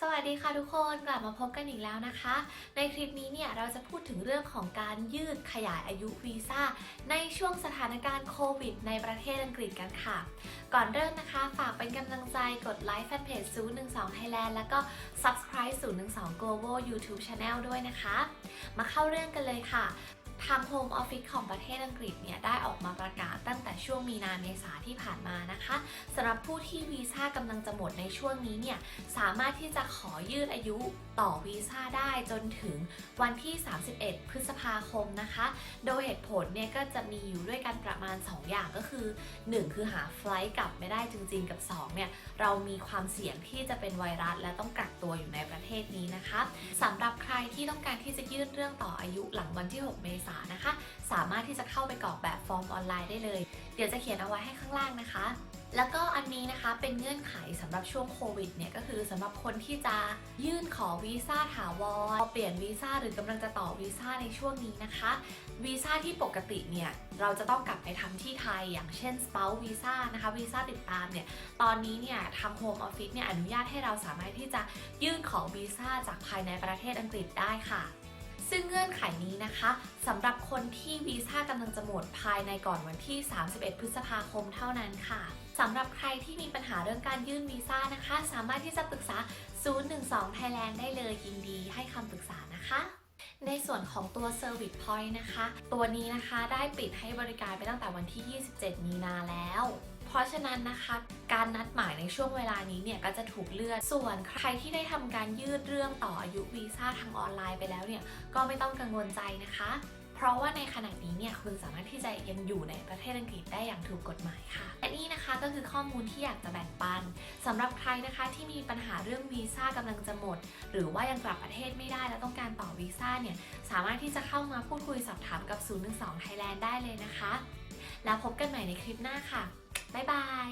สวัสดีค่ะทุกคนกลับมาพบกันอีกแล้วนะคะ ในคลิปนี้เนี่ยเราจะพูดถึงเรื่องของการยืดขยายอายุวีซ่าในช่วงสถานการณ์โควิด ในประเทศอังกฤษกันค่ะ ก่อนเริ่มนะคะ ฝากเป็นกำลังใจกดไลค์แฟนเพจ012 Thailand แล้วก็ Subscribe 012 Global YouTube Channel ด้วยนะคะ มาเข้าเรื่องกันเลยค่ะ ทาง Home Office ของประเทศอังกฤษเนี่ยได้ออกมาประกาศตั้งแต่ช่วงมีนาเมษาที่ผ่านมานะคะสำหรับผู้ที่วีซ่ากำลังจะหมดในช่วงนี้เนี่ยสามารถที่จะขอยืดอายุต่อวีซ่าได้จนถึงวันที่ 31 พฤษภาคมนะคะ โดยเหตุผลเนี่ยก็จะมีอยู่ด้วยกันประมาณ 2 อย่างก็คือ 1 คือหาไฟลท์กลับไม่ได้จริงๆ กับ 2 เนี่ย เรามีความเสี่ยงที่จะเป็นไวรัสและต้องกักตัวอยู่ในประเทศนี้นะคะสำหรับใครที่ต้องการที่จะยื่นเรื่องต่ออายุหลังวันที่ 6 เมษายนะคะ สามารถที่จะเข้าไปกรอกแบบฟอร์มออนไลน์ได้เลย เดี๋ยวจะเขียนเอาไว้ให้ข้างล่างนะคะ แล้วก็อันนี้นะคะเป็นเงื่อนไขสำหรับช่วงโควิดเนี่ยก็คือสำหรับคนที่จะยื่นขอวีซ่าถาวรเปลี่ยนวีซ่าหรือกำลังจะต่อวีซ่าในช่วงนี้นะคะวีซ่าที่ปกติเนี่ยเราจะต้องกลับไปทำที่ไทย อย่างเช่น spouse visa นะคะวีซ่าติดตามเนี่ยตอนนี้เนี่ยทาง Home Office เนี่ยอนุญาตให้เราสามารถที่จะยื่นขอวีซ่าจากภายในประเทศอังกฤษได้ค่ะ ซึ่งเงื่อนไขนี้นะคะสำหรับคนที่วีซ่ากำลังจะหมดภายในก่อนวันที่ 31 พฤษภาคมเท่านั้นค่ะสำหรับใครที่มีปัญหาเรื่องการยื่นวีซ่านะคะ สามารถที่จะปรึกษา 012 Thailand ได้เลยยินดีให้คำปรึกษานะคะ ในส่วนของตัว Service Point นะคะ ตัวนี้นะคะได้ปิดให้บริการไปตั้งแต่วันที่ 27 มีนาแล้ว เพราะฉะนั้นนะคะ การนัดหมายในช่วงเวลานี้เนี่ยก็จะถูกเลื่อนส่วนใครที่ได้ทำการยืดเรื่องต่ออายุวีซ่าทางออนไลน์ไปแล้วเนี่ยก็ไม่ต้องกังวลใจนะคะ เพราะว่าในขณะนี้เนี่ยคุณสามารถที่จะยังอยู่ในประเทศอังกฤษได้อย่างถูกกฎหมายค่ะและนี่นะคะ ก็คือข้อมูลที่อยากจะแบ่งปันสำหรับใครนะคะที่มีปัญหาเรื่องวีซ่ากำลังจะหมด หรือว่ายังกลับประเทศไม่ได้แล้วต้องการต่อวีซ่าเนี่ยสามารถที่จะเข้ามาพูดคุยสอบถามกับ 012 Thailand ได้เลยนะคะ แล้วพบกันใหม่ในคลิปหน้าค่ะบ๊ายบาย